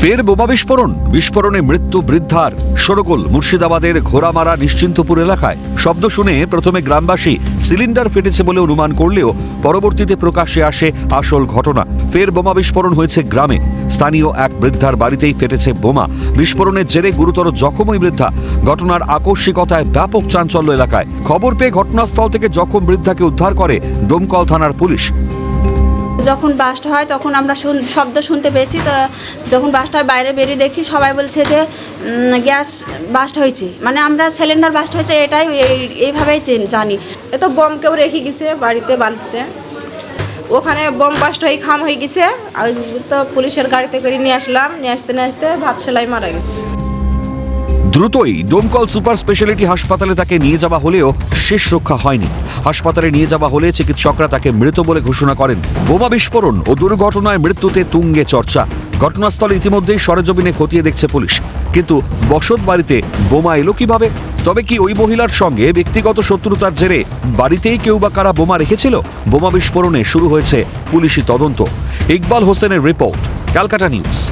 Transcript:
ফের বোমা বিস্ফোরণ। বিস্ফোরণে মৃত্যু বৃদ্ধার। সরগোল, মুর্শিদাবাদের ঘোড়ামারা নিশ্চিন্তপুর এলাকায়। শব্দ শুনে প্রথমে গ্রামবাসী সিলিন্ডার ফেটেছে বলে অনুমান করলেও পরবর্তীতে প্রকাশ্যে আসে আসল ঘটনা। ফের বোমা বিস্ফোরণ হয়েছে গ্রামে। স্থানীয় এক বৃদ্ধার বাড়িতেই ফেটেছে বোমা। বিস্ফোরণের জেরে গুরুতর জখম ওই বৃদ্ধা। ঘটনার আকস্মিকতায় ব্যাপক চাঞ্চল্য এলাকায়। খবর পেয়ে ঘটনাস্থল থেকে জখম বৃদ্ধাকে উদ্ধার করে ডোমকল থানার পুলিশ। যখন বাসট হয়, তখন আমরা শব্দ শুনতে পেয়েছি। তো যখন বাসটার বাইরে বেরিয়ে দেখি, সবাই বলছে যে গ্যাস বাস্ট হয়েছে। মানে আমরা সিলিন্ডার বাস্ট হয়েছে, এটাই এই- এইভাবেই জানি। এ তো বম কেউ রেখে গেছে বাড়িতে, বালতিতে। ওখানে বম বাস্ট হয়ে, খাম হয়ে গেছে। আর তো পুলিশের গাড়িতে করে নিয়ে আসলাম, নিয়ে আসতে নিয়ে আসতে ভাত সেলাই মারা গেছে। দ্রুতই ডোমকল সুপার স্পেশালিটি হাসপাতালে তাকে নিয়ে যাওয়া হলেও শেষ রক্ষা হয়নি। হাসপাতালে নিয়ে যাওয়া হলে চিকিৎসকরা তাকে মৃত বলে ঘোষণা করেন। বোমা বিস্ফোরণ ও দুর্ঘটনায় মৃত্যুতে তুঙ্গে চর্চা। ঘটনাস্থলে ইতিমধ্যেই সরেজমিনে খতিয়ে দেখছে পুলিশ। কিন্তু বসত বাড়িতে বোমা এলো কীভাবে? তবে কি ওই মহিলার সঙ্গে ব্যক্তিগত শত্রুতার জেরে বাড়িতেই কেউ বা কারা বোমা রেখেছিল? বোমা বিস্ফোরণে শুরু হয়েছে পুলিশি তদন্ত। ইকবাল হোসেনের রিপোর্ট, ক্যালকাটা নিউজ।